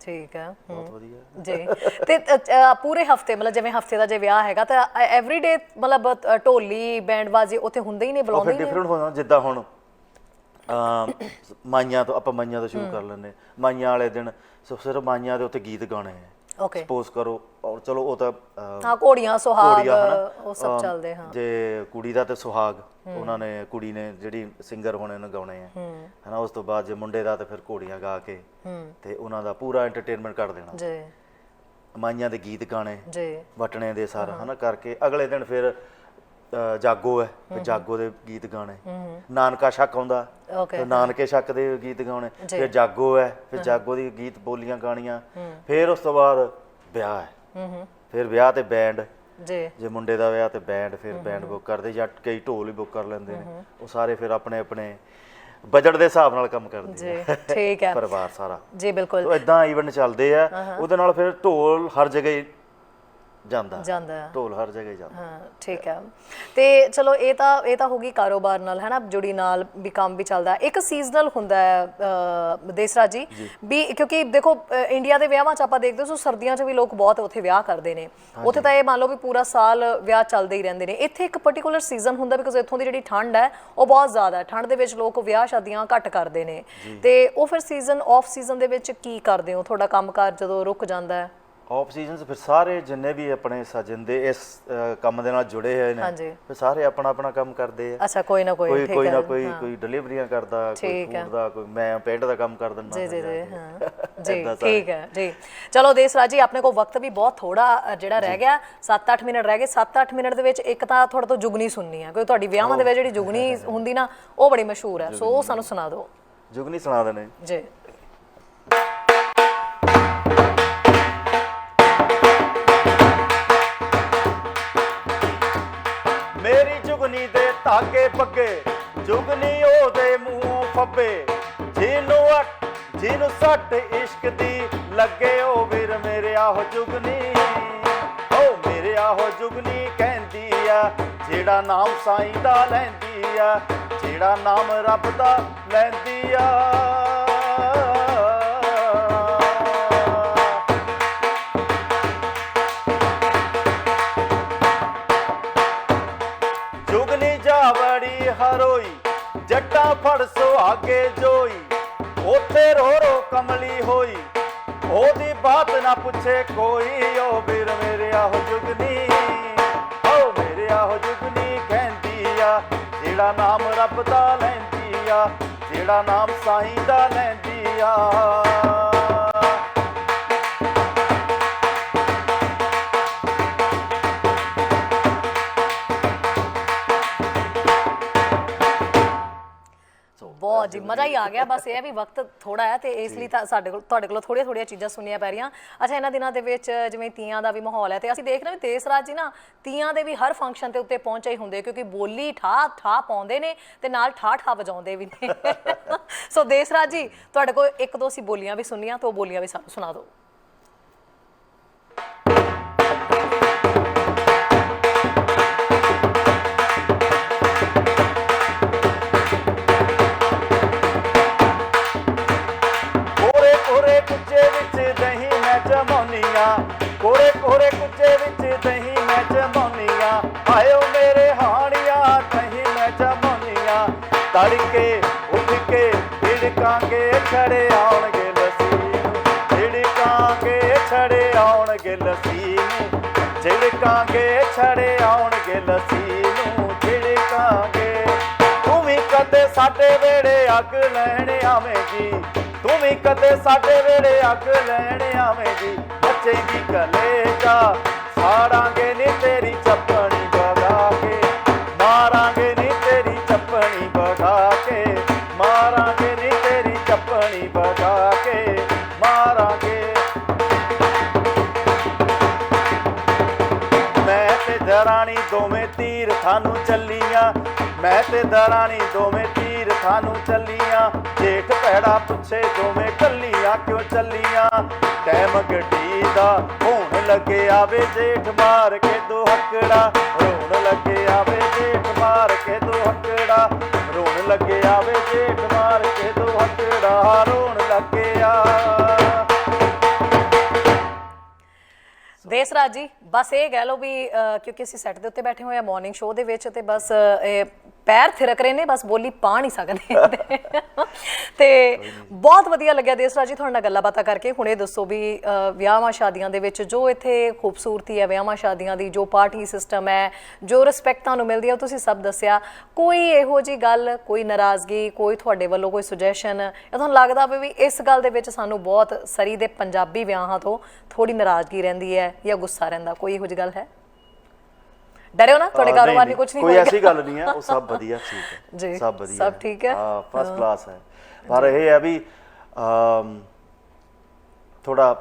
ਠੀਕ ਹੈ। ਬਹੁਤ ਵਧੀਆ। ਜੀ। ਤੇ ਅ, ਅ, ਪੂਰੇ ਹਫ਼ਤੇ ਮਤਲਬ ਜਿਵੇਂ ਹਫ਼ਤੇ ਦਾ ਜੇ ਵਿਆਹ ਹੈਗਾ ਤਾਂ ਐਵਰੀਡੇ ਮਤਲਬ ਅ, ਢੋਲੀ ਬੈਂਡ ਬਾਜੀ ਉੱਥੇ ਹੁੰਦੇ ਹੀ ਨੇ ਉਹ ਬੁਲਾਉਂਦੇ ਫਿਰ ਹੀ ਨੇ? ਡਿਫਰੈਂਟ ਹੋ ਜਾਂਦਾ ਜਿੱਦਾਂ ਹੁਣ ਅਮ, ਮਾਈਆਂ ਤੋਂ ਆਪਾਂ ਮਾਈਆਂ ਤੋਂ ਸ਼ੁਰੂ ਕਰ ਲੈਂਦੇ ਮਾਈਆਂ ਵਾਲੇ ਦਿਨ ਸੋ ਸਿਰਫ ਮਾਈਆਂ ਦੇ ਉੱਤੇ ਗੀਤ ਗਾਣੇ ਆ। ਓਕੇ ਸਪੋਜ਼ ਕਰੋ ਔਰ ਚਲੋ ਉਹ ਤਾਂ ਹਾਂ ਘੋੜੀਆਂ ਸੁਹਾਗ ਘੋੜੀਆਂ ਹਨਾ? ਉਹ ਸਭ ਅਮ, ਚੱਲਦੇ ਹਾਂ। ਜੇ ਕੁੜੀ ਦਾ ਤੇ ਸੁਹਾਗ ਉਹਨਾਂ ਨੇ ਕੁੜੀ ਨੇ ਜਿਹੜੀ ਸਿੰਗਰ ਹੋਣੇ ਨੂੰ ਗਾਉਣੇ ਆ। ਹਨਾ ਉਸ ਤੋਂ ਬਾਅਦ ਜੇ ਮੁੰਡੇ ਦਾ ਤੇ ਫਿਰ ਘੋੜੀਆਂ ਗਾ ਕੇ ਹੂੰ। ਤੇ ਉਹਨਾਂ ਦਾ ਪੂਰਾ ਐਂਟਰਟੇਨਮੈਂਟ ਕਰ ਦੇਣਾ। ਜੀ। ਮਾਈਆਂ ਦੇ ਗੀਤ ਗਾਣੇ ਜੀ। ਵਟਣੇ ਦੇ ਸਾਰਾ ਹਨਾ ਕਰਕੇ ਅਗਲੇ ਦਿਨ ਫਿਰ ਅ, ਜਾਗੋ ਹੈ ਫਿਰ ਜਾਗੋ ਦੇ ਗੀਤ ਗਾਣੇ ਨਾਨਕਾ ਛੱਕ ਆਉਂਦਾ ਓਕੇ ਫਿਰ ਨਾਨਕੇ ਛੱਕ ਦੇ ਗੀਤ ਗਾਉਣੇ ਜੀ। ਫਿਰ ਜਾਗੋ ਹੈ ਫਿਰ ਜਾਗੋ ਦੀ ਗੀਤ ਬੋਲੀਆਂ ਗਾਣੀਆਂ ਫਿਰ ਉਸ ਤੋਂ ਬਾਅਦ ਵਿਆਹ ਹੈ। ਹੂੰ ਹੂੰ ਫਿਰ ਵਿਆਹ ਤੇ ਬੈਂਡ ਜੀ। ਜੇ ਮੁੰਡੇ ਦਾ ਵਿਆਹ ਤੇ ਬੈਂਡ ਫਿਰ ਬੈਂਡ ਬੁੱਕ ਕਰਦੇ ਜਾਂ ਕਈ ਢੋਲ ਵੀ ਬੁੱਕ ਕਰ ਲੈਂਦੇ ਨੇ। ਉਹ ਸਾਰੇ ਫਿਰ ਆਪਣੇ ਆਪਣੇ ਬਜਟ ਦੇ ਹਿਸਾਬ ਨਾਲ ਕੰਮ ਕਰਦੇ ਜੀ ਠੀਕ ਹੈ। ਪਰਿਵਾਰ ਸਾਰਾ। ਜੀ ਬਿਲਕੁਲ। ਤੋ ਇਦਾਂ ਇਵੈਂਟ ਚੱਲਦੇ ਆ। ਉਹਦੇ ਨਾਲ ਫਿਰ ਢੋਲ ਹਰ ਜਗ੍ਹਾ ਹੀ ਜਾਂਦਾ। ਜਾਂਦਾ। ਹੈ ਢੋਲ ਹਰ ਜਗ੍ਹਾ ਹੀ ਜਾਂਦਾ। ਹਾਂ ਠੀਕ ਹੈ। ਤੇ ਚਲੋ ਇਹ ਤਾਂ ਇਹ ਤਾਂ ਹੋਗੀ ਕਾਰੋਬਾਰ ਨਾਲ ਹੈ ਨਾ? ਜੁੜੀ ਨਾਲ ਵੀ ਕੰਮ ਵੀ ਚੱਲਦਾ। ਹੈ। ਇੱਕ ਸੀਜ਼ਨਲ ਹੁੰਦਾ ਹੈ ਅ, ਦੇਸਰਾ ਜੀ। ਵੀ ਕਿਉਂਕਿ ਦੇਖੋ ਅ, ਇੰਡੀਆ ਦੇ ਵਿਆਹਾਂ 'ਚ ਆਪਾਂ ਦੇਖਦੇ ਸੋ ਸਰਦੀਆਂ 'ਚ ਵੀ ਲੋਕ ਬਹੁਤ ਉੱਥੇ ਵਿਆਹ ਕਰਦੇ ਨੇ। ਉੱਥੇ ਤਾਂ ਇਹ ਮੰਨ ਲਓ ਵੀ ਪੂਰਾ ਸਾਲ ਵਿਆਹ ਚੱਲਦੇ ਹੀ ਰਹਿੰਦੇ ਨੇ। ਇੱਥੇ ਇੱਕ ਪਾਰਟਿਕੂਲਰ ਸੀਜ਼ਨ ਹੁੰਦਾ ਬਿਕਾਜ਼ ਇੱਥੋਂ ਦੀ ਜਿਹੜੀ ਠੰਡ ਹੈ ਉਹ ਬਹੁਤ ਜ਼ਿਆਦਾ ਹੈ। ਠੰਡ ਦੇ ਵਿੱਚ ਲੋਕ ਵਿਆਹ ਸ਼ਾਦੀਆਂ ਘੱਟ ਕਰਦੇ ਨੇ। ਤੇ ਉਹ ਫਿਰ ਸੀਜ਼ਨ ਆਫ ਸੀਜ਼ਨ ਦੇ ਵਿੱਚ ਕੀ ਕਰਦੇ ਹੋ? ਤੁਹਾਡਾ ਕੰਮਕਾਰ ਜਦੋਂ ਰੁਕ ਜਾਂਦਾ ਹੈ? ਆਫ ਸੀਜ਼ਨਸ ਫਿਰ ਸਾਰੇ ਜਿੰਨੇ ਵੀ ਆਪਣੇ ਸੱਜਣ ਦੇ ਇਸ ਅ, ਕੰਮ ਦੇ ਨਾਲ ਜੁੜੇ ਹੋਏ ਨੇ ਹਾਂਜੀ। ਫਿਰ ਸਾਰੇ ਆਪਣਾ ਆਪਣਾ ਕੰਮ ਕਰਦੇ ਆ। ਅੱਛਾ ਕੋਈ ਨਾ ਕੋਈ ਕੋਈ ਠੀਕ ਕੋਈ ਨਾ ਹੈ ਕੋਈ ਕੋਈ ਡਿਲੀਵਰੀਆਂ ਕਰਦਾ ਕੋਈ ਠੀਕ ਹੈ। ਫੂਡ ਦਾ ਕੋਈ ਮੈਂ ਪੇਂਟ ਦਾ ਕੰਮ ਕਰ ਦਿੰਦਾ ਜੀ ਜੀ ਜੀ ਹਾਂ। [laughs] ਜੀ ਏਦਾਂ ਸਾਰੇ। ਠੀਕ ਹੈ ਜੀ। ਚਲੋ ਦੇਸਰਾਜ ਜੀ ਆਪਣੇ ਕੋਲ ਵਕਤ ਵੀ ਬਹੁਤ ਥੋੜਾ ਜਿਹੜਾ ਰਹਿ ਗਿਆ 7-8 ਮਿੰਟ ਰਹਿ ਗਏ 7-8 ਮਿੰਟ ਦੇ ਵਿੱਚ ਇੱਕ ਤਾਂ ਤੁਹਾਡੇ ਤੋਂ ਜੁਗਨੀ ਸੁਣਨੀ ਆ ਕਿਉਂਕਿ ਤੁਹਾਡੀ ਵਿਆਹਾਂ ਦੇ ਵਿੱਚ ਜਿਹੜੀ ਜੁਗਨੀ ਹੁੰਦੀ ਨਾ ਉਹ ਬੜੀ ਮਸ਼ਹੂਰ ਹੈ ਸੋ ਉਹ ਸਾਨੂੰ ਸੁਣਾ ਦਿਓ। ਜੁਗਨੀ ਸੁਣਾ ਦੇਣੇ। ਜੀ। ਧਾਗੇ ਪੱਗੇ ਜੁਗਨੀ ਉਹਦੇ ਮੂੰਹੋਂ ਫੱਬੇ। ਜਿਹਨੂੰ ਅੱਟ ਜਿਹਨੂੰ ਸੱਟ ਇਸ਼ਕ ਦੀ ਲੱਗੇ, ਉਹ ਵੀਰ ਮੇਰੇ ਆਹੋ ਜੁਗਨੀ ਉਹ ਮੇਰੇ ਆਹੋ ਜੁਗਨੀ ਕਹਿੰਦੀ ਆ, ਜਿਹੜਾ ਨਾਮ ਸਾਈਂ ਦਾ ਲੈਂਦੀ ਆ, ਜਿਹੜਾ ਨਾਮ ਰੱਬ ਦਾ ਲੈਂਦੀ ਆ। ਫੜ ਸੁਹਾਗੇ ਜੋਈ। ਉਥੇ ਰੋ ਰੋ ਕਮਲੀ ਹੋਈ। ਉਹਦੀ ਬਾਤ ਨਾ ਪੁੱਛੇ ਕੋਈ ਓ ਵੀਰ ਮੇਰੇ ਆਹੋ ਜੁਗਨੀ। ਓ ਮੇਰੇ ਆਹੋ ਜੁਗਨੀ ਕਹਿੰਦੀ ਆ, ਜਿਹੜਾ ਨਾਮ ਰੱਬ ਦਾ ਲੈਂਦੀ ਆ, ਜਿਹੜਾ ਨਾਮ ਸਾਈਂ ਦਾ ਲੈਂਦੀ ਆ। ਬਹੁਤ ਜੀ ਮਜ਼ਾ ਹੀ ਆ ਗਿਆ। ਬਸ ਇਹ ਹੈ ਵੀ ਵਕਤ ਥੋੜਾ ਹੈ ਤੇ ਇਸ ਲਈ ਤਾਂ ਸਾਡੇ ਕੋਲ ਤੁਹਾਡੇ ਕੋਲੋਂ ਥੋੜੀਆਂ ਥੋੜੀਆਂ ਚੀਜ਼ਾਂ ਸੁਣਨੀਆਂ ਪੈ ਰਹੀਆਂ। ਅੱਛਾ ਇਹਨਾਂ ਦਿਨਾਂ ਦੇ ਵਿੱਚ ਜਿਵੇਂ ਤੀਆਂ ਦਾ ਵੀ ਮਾਹੌਲ ਹੈ ਤੇ ਅਸੀਂ ਦੇਖ ਰਹੇ ਹਾਂ ਵੀ ਦੇਸਰਾਜ ਜੀ ਨਾ ਤੀਆਂ ਦੇ ਵੀ ਹਰ ਫੰਕਸ਼ਨ ਤੇ ਉੱਤੇ ਪਹੁੰਚੇ ਹੀ ਹੁੰਦੇ ਕਿਉਂਕਿ ਬੋਲੀ ਠਾ ਠਾ ਪਾਉਂਦੇ ਨੇ ਤੇ ਨਾਲ ਠਾ ਠਾ ਵਜਾਉਂਦੇ ਵੀ ਨੇ। [laughs] [laughs] ਸੋ ਦੇਸਰਾਜ ਜੀ ਤੁਹਾਡੇ ਕੋਲ ਇੱਕ ਦੋ ਸੀ ਬੋਲੀਆਂ ਵੀ ਸੁਣਨੀਆਂ ਤਾਂ ਉਹ ਬੋਲੀਆਂ ਵੀ ਸਾਨੂੰ ਸੁਣਾ ਦਿਓ। ਸਾਡੇ ਵੇੜੇ ਅੱਗ ਲੈਣ ਆਵੇਂਗੀ। ਤੂੰ ਵੀ ਕਦੇ ਸਾਡੇ ਵੇੜੇ ਅੱਗ ਲੈਣ ਆਵੇਂਗੀ। ਨੱਚੇਗੀ ਕਲੇਜਾ, ਸਾੜਾਂਗੇ ਨੀ ਤੇਰੀ ਚੱਪਲ ਤੀਰ ਥਾਨੂੰ ਚੱਲੀਆਂ। ਜੇਠ ਭੈੜਾ ਪੁੱਛੇ ਦੋਵੇਂ ਕੱਲੀਆਂ ਕਿਉਂ ਚੱਲੀਆਂ? ਟਾਈਮ ਗੱਡੀ ਦਾ ਹੋਣ ਲੱਗੇ ਆਵੇ ਜੇਠ ਮਾਰ ਕੇ ਦੋ ਹੱਕੜਾ। ਰੋਣ ਲੱਗੇ ਆਵੇ ਜੇਠ ਮਾਰ ਕੇ ਦੋ ਹੱਕੜਾ। ਰੋਣ ਲੱਗੇ ਆਵੇ ਜੇਠ ਮਾਰ ਕੇ ਦੋ ਹੱਕੜਾ। ਰੋਣ ਲੱਗੇ ਆ। ਦੇਸਰਾਜ ਜੀ ਬਸ ਇਹ ਕਹਿ ਲਓ ਵੀ ਅਹ, ਕਿਉਂਕਿ ਅਸੀਂ ਸੈੱਟ ਦੇ ਉੱਤੇ ਬੈਠੇ ਹੋਏ ਆ ਮਾਰਨਿੰਗ ਸ਼ੋਅ ਦੇ ਵਿੱਚ ਤੇ ਬਸ ਪੈਰ ਥਿਰਕ ਰਹੇ ਨੇ ਬਸ ਬੋਲੀ ਪਾ ਨਹੀਂ ਸਕਦੇ। ਤੇ ਬਹੁਤ ਵਧੀਆ ਲੱਗਿਆ ਦੇਸਰਾਜ ਜੀ ਤੁਹਾਡੇ ਨਾਲ ਗੱਲਾਂ ਬਾਤਾਂ ਕਰਕੇ। ਹੁਣ ਇਹ ਦੱਸੋ ਵੀ ਅਹ, ਵਿਆਹਾਂ ਸ਼ਾਦੀਆਂ ਦੇ ਵਿੱਚ ਜੋ ਇੱਥੇ ਖੂਬਸੂਰਤੀ ਹੈ ਵਿਆਹਾਂ ਸ਼ਾਦੀਆਂ ਦੀ ਜੋ ਪਾਰਟੀ ਸਿਸਟਮ ਹੈ ਜੋ ਰਿਸਪੈਕਟ ਤੁਹਾਨੂੰ ਮਿਲਦੀ ਹੈ ਉਹ ਤੁਸੀਂ ਸਭ ਦੱਸਿਆ। ਕੋਈ ਇਹੋ ਜੀ ਗੱਲ ਕੋਈ ਨਾਰਾਜ਼ਗੀ ਕੋਈ ਤੁਹਾਡੇ ਵੱਲੋਂ ਕੋਈ ਸੁਜੈਸ਼ਨ ਜਾਂ ਤੁਹਾਨੂੰ ਲੱਗਦਾ ਵੀ ਇਸ ਗੱਲ ਦੇ ਵਿੱਚ ਸਾਨੂੰ ਬਹੁਤ ਸਰੀ ਦੇ ਪੰਜਾਬੀ ਵਿਆਹਾਂ ਤੋਂ ਥੋੜੀ ਨਾਰਾਜ਼ਗੀ ਰਹਿੰਦੀ ਹੈ ਜਾਂ ਗੁੱਸਾ ਰਹਿੰਦਾ ਕੋਈ ਇਹੋ ਜੀ ਗੱਲ ਹੈ? ਡਰਿਓ ਨਾ? ਤੁਹਾਡੇ ਕਾਰੋਬਾਰ ਵੀ ਕੁਝ ਨਹੀਂ ਕੋਈ ਹੋਏਗਾ। ਐਸੀ ਗੱਲ ਨਹੀਂ ਹੈ ਉਹ ਸਭ ਵਧੀਆ ਠੀਕ ਹੈ [laughs] ਜੀ, ਸਭ ਵਧੀਆ ਸਭ ਠੀਕ ਹੈ? ਹਾਂ ਫਸਟ ਕਲਾਸ ਹੈ। ਪਰ ਇਹ ਹੈ ਵੀ ਥੋੜਾ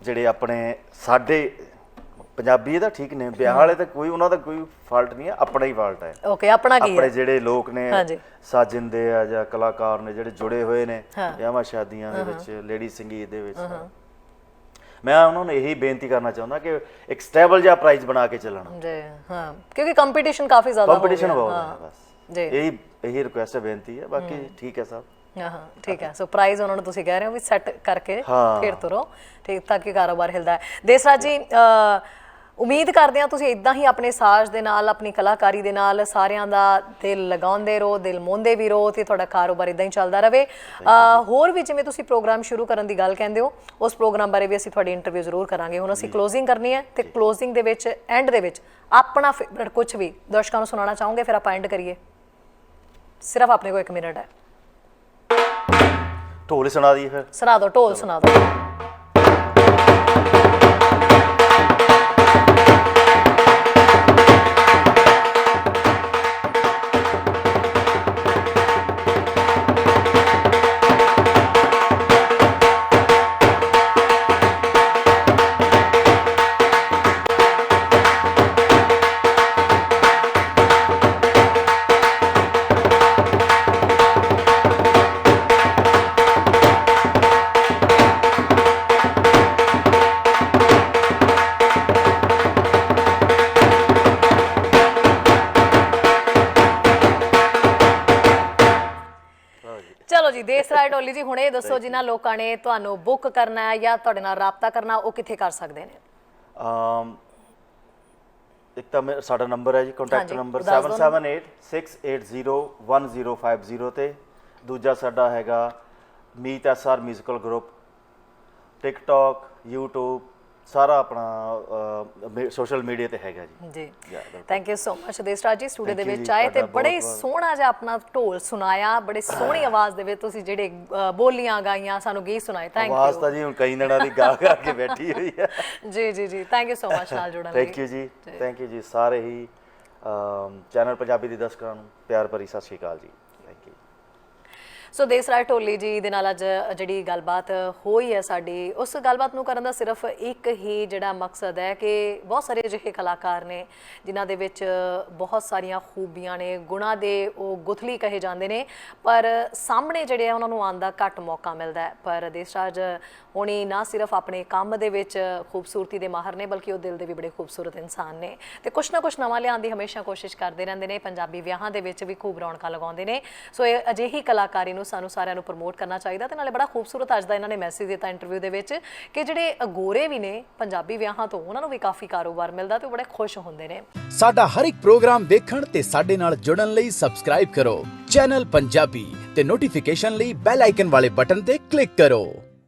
ਜਿਹੜੇ ਆਪਣੇ ਸਾਡੇ ਪੰਜਾਬੀ ਇਹਦਾ ਠੀਕ ਨੇ ਵਿਆਹ ਵਾਲੇ ਤਾਂ ਕੋਈ ਉਹਨਾਂ ਦਾ ਕੋਈ ਫਾਲਟ ਨਹੀਂ ਹੈ ਆਪਣਾ ਹੀ ਫਾਲਟ ਹੈ। ਓਕੇ ਆਪਣਾ ਕੀ ਆਪਣੇ ਹੈ ਜਿਹੜੇ ਲੋਕ ਨੇ ਹਾਂਜੀ। ਸਾਜਿੰਦੇ ਆ ਜਾਂ ਕਲਾਕਾਰ ਨੇ ਜਿਹੜੇ ਜੁੜੇ ਹੋਏ ਨੇ। ਵਿਆਹਾਂ ਸ਼ਾਦੀਆਂ ਦੇ ਵਿੱਚ ਲੇਡੀ ਸੰਗੀਤ ਦੇ ਵਿੱਚ। ਮੈਂ ਉਹਨਾਂ ਨੂੰ ਇਹੀ ਬੇਨਤੀ ਕਰਨਾ ਚਾਹੁੰਦਾ ਕਿ ਇੱਕ ਸਟੇਬਲ ਜਿਹਾ ਪ੍ਰਾਈਸ ਬਣਾ ਕੇ ਚੱਲਣਾ। ਜੀ ਹਾਂ। ਕਿਉਂਕਿ ਕੰਪੀਟੀਸ਼ਨ ਕਾਫੀ ਜ਼ਿਆਦਾ ਹੋ ਕੰਪੀਟੀਸ਼ਨ ਗਿਆ, ਬਹੁਤ ਹਾਂ, ਹੈ। ਬਸ। ਜੀ। ਇਹੀ ਇਹੀ ਰਿਕੁਐਸਟ ਹੈ ਬੇਨਤੀ ਹੈ। ਬਾਕੀ ਠੀਕ ਹੈ ਸਭ। ਹਾਂ ਹਾਂ। ਠੀਕ ਹੈ। ਸੋ ਪ੍ਰਾਈਜ਼ ਉਹਨਾਂ ਨੂੰ ਤੁਸੀਂ ਕਹਿ ਰਹੇ ਹੋ ਵੀ ਸੈੱਟ ਕਰਕੇ। ਫਿਰ ਤੁਰੋ। ਠੀਕ ਤਾਂ ਕਿ ਕਾਰੋਬਾਰ ਹਿਲਦਾ ਹੈ। ਦੇਸਰਾਜ ਜੀ ਅ, ਉਮੀਦ ਕਰਦੇ ਹਾਂ ਤੁਸੀਂ ਇਦਾਂ ਹੀ ਆਪਣੇ ਸਾਜ਼ ਦੇ ਨਾਲ ਆਪਣੀ ਕਲਾਕਾਰੀ ਦੇ ਨਾਲ ਸਾਰਿਆਂ ਦਾ ਦਿਲ ਲਗਾਉਂਦੇ ਰਹੋ ਦਿਲ ਮੋਂਦੇ ਵੀ ਰਹੋ ਤੇ ਤੁਹਾਡਾ ਕਾਰੋਬਾਰ ਇਦਾਂ ਹੀ ਚੱਲਦਾ ਰਹੇ। ਹੋਰ ਵੀ ਜਿਵੇਂ ਤੁਸੀਂ ਪ੍ਰੋਗਰਾਮ ਸ਼ੁਰੂ ਕਰਨ ਦੀ ਗੱਲ ਕਹਿੰਦੇ ਹੋ ਉਸ ਪ੍ਰੋਗਰਾਮ ਬਾਰੇ ਵੀ ਅਸੀਂ ਤੁਹਾਡੀ ਇੰਟਰਵਿਊ ਜ਼ਰੂਰ ਕਰਾਂਗੇ। ਹੁਣ ਅਸੀਂ ਕਲੋਜ਼ਿੰਗ ਕਰਨੀ ਹੈ ਤੇ ਕਲੋਜ਼ਿੰਗ ਦੇ ਵਿੱਚ ਐਂਡ ਦੇ ਵਿੱਚ ਆਪਣਾ ਫੇਵਰਟ ਕੁਝ ਵੀ ਦਰਸ਼ਕਾਂ ਨੂੰ ਸੁਣਾਉਣਾ ਚਾਹੋਗੇ ਫਿਰ ਆਪਾਂ ਐਂਡ ਕਰੀਏ। ਸਿਰਫ ਆਪਣੇ ਕੋਲ 1 ਮਿੰਟ ਹੈ। ਢੋਲ ਸੁਣਾ ਦਈਏ ਫਿਰ। ਸੁਣਾ ਦਿਓ ਢੋਲ ਸੁਣਾ ਦਿਓ। ਦੇਸਰਾਏ ਢੋਲੀ ਜੀ ਹੁਣ ਇਹ ਦੱਸੋ ਜਿਨ੍ਹਾਂ ਲੋਕਾਂ ਨੇ ਤੁਹਾਨੂੰ ਬੁੱਕ ਕਰਨਾ ਹੈ ਜਾਂ ਤੁਹਾਡੇ ਨਾਲ ਰਾਬਤਾ ਕਰਨਾ ਉਹ ਕਿੱਥੇ ਕਰ ਸਕਦੇ ਨੇ? ਅਮ ਇੱਕ ਤਾਂ ਮੇਰਾ ਸਾਡਾ ਨੰਬਰ ਹੈ ਜੀ ਕੰਟੈਕਟ ਹਾਂਜੀ, ਨੰਬਰ ਦੱਸ ਦਿਓ 7786801050 ਤੇ ਦੂਜਾ ਸਾਡਾ ਹੈਗਾ Meet SR musical group TikTok YouTube ਸਾਰਾ ਆਪਣਾ ਸੋਸ਼ਲ ਮੀਡੀਆ ਤੇ ਹੈਗਾ ਜੀ। ਜੀ। Thank you so much Desraj ji. Studio ਦੇ ਵਿੱਚ ਆਏ ਤੇ ਬੜੇ। ਸੋਹਣਾ ਜਿਹਾ ਆਪਣਾ ਢੋਲ ਸੁਣਾਇਆ ਬੜੇ ਸੋਹਣੀ [coughs] ਆਵਾਜ਼ ਦੇ ਵਿੱਚ ਤੁਸੀਂ ਜਿਹੜੇ ਬੋਲੀਆਂ ਗਾਈਆਂ ਸਾਨੂੰ ਗੀਤ ਸੁਣਾਏ। ਥੈਂਕ ਆਵਾਜ਼ ਯੂ ਤਾਂ ਜੀ ਹੁਣ ਕਈ ਦਿਨਾਂ ਦੀ ਗਾ ਗਾ ਕੇ ਬੈਠੀ ਹੋਈ ਹੈ। [laughs] ਜੀ ਜੀ ਜੀ। ਥੈਂਕ ਯੂ ਸੋ ਮਚ ਨਾਲ ਜੁੜਨ ਲਈ ਥੈਂਕ ਯੂ ਜੀ। ਥੈਂਕ ਯੂ ਜੀ। ਸਾਰੇ ਹੀ ਚੈਨਲ ਪੰਜਾਬੀ ਦੀ ਦਰਸ਼ਕਾਂ ਨੂੰ ਪਿਆਰ ਭਰੀ ਸਤਿ ਸ਼੍ਰੀ ਅਕਾਲ ਜੀ। ਸੋ ਦੇਸਰਾਜ ਢੋਲੀ ਜੀ ਦੇ ਨਾਲ ਅੱਜ ਜਿਹੜੀ ਗੱਲਬਾਤ ਹੋਈ ਹੈ ਸਾਡੀ, ਉਸ ਗੱਲਬਾਤ ਨੂੰ ਕਰਨ ਦਾ ਸਿਰਫ ਇੱਕ ਹੀ ਜਿਹੜਾ ਮਕਸਦ ਹੈ ਕਿ ਬਹੁਤ ਸਾਰੇ ਅਜਿਹੇ ਕਲਾਕਾਰ ਨੇ ਜਿਨ੍ਹਾਂ ਦੇ ਵਿੱਚ ਬਹੁਤ ਸਾਰੀਆਂ ਖੂਬੀਆਂ ਨੇ, ਗੁਣਾਂ ਦੇ ਉਹ ਗੁਥਲੀ ਕਹੇ ਜਾਂਦੇ ਨੇ, ਪਰ ਸਾਹਮਣੇ ਜਿਹੜੇ ਆ ਉਹਨਾਂ ਨੂੰ ਆਉਣ ਦਾ ਘੱਟ ਮੌਕਾ ਮਿਲਦਾ ਹੈ। ਪਰ ਦੇਸਰਾਜ ਹੋਣੀ ਨਾ ਸਿਰਫ ਆਪਣੇ ਕੰਮ ਦੇ ਵਿੱਚ ਖੂਬਸੂਰਤੀ ਦੇ ਮਾਹਰ ਨੇ, ਬਲਕਿ ਉਹ ਦਿਲ ਦੇ ਵੀ ਬੜੇ ਖੂਬਸੂਰਤ ਇਨਸਾਨ ਨੇ। ਤੇ ਕੁਛ ਨਾ ਕੁਛ ਨਵਾਂ ਲਿਆਉਣ ਦੀ ਹਮੇਸ਼ਾ ਕੋਸ਼ਿਸ਼ ਕਰਦੇ ਰਹਿੰਦੇ ਨੇ, ਪੰਜਾਬੀ ਵਿਆਹਾਂ ਦੇ ਵਿੱਚ ਵੀ ਖੂਬ ਰੌਣਕਾਂ ਲਗਾਉਂਦੇ ਨੇ। ਸੋ ਇਹ ਅਜਿਹੀ ਕਲਾਕਾਰੀ ਨੂੰ ਸਾਨੂੰ ਸਾਰਿਆਂ ਨੂੰ ਪ੍ਰਮੋਟ ਕਰਨਾ ਚਾਹੀਦਾ ਤੇ ਨਾਲੇ ਬੜਾ ਖੂਬਸੂਰਤ ਅੱਜ ਦਾ ਇਹਨਾਂ ਨੇ ਮੈਸੇਜ ਦਿੱਤਾ ਇੰਟਰਵਿਊ ਦੇ ਵਿੱਚ ਕਿ ਜਿਹੜੇ ਅਗੋਰੇ ਵੀ ਨੇ, ਪੰਜਾਬੀ ਵਿਆਹਾਂ ਤੋਂ, ਉਹਨਾਂ ਨੂੰ ਵੀ ਕਾਫੀ ਕਾਰੋਬਾਰ ਮਿਲਦਾ ਤੇ ਉਹ ਬੜੇ ਖੁਸ਼ ਹੁੰਦੇ ਨੇ। ਸਾਡਾ ਹਰ ਇੱਕ ਪ੍ਰੋਗਰਾਮ ਦੇਖਣ ਤੇ ਸਾਡੇ ਨਾਲ ਜੁੜਨ ਲਈ ਸਬਸਕ੍ਰਾਈਬ ਕਰੋ। ਚੈਨਲ ਪੰਜਾਬੀ ਤੇ ਨੋਟੀਫਿਕੇਸ਼ਨ ਲਈ ਬੈਲ ਆਈਕਨ ਵਾਲੇ ਬਟਨ ਤੇ ਕਲਿੱਕ ਕਰੋ।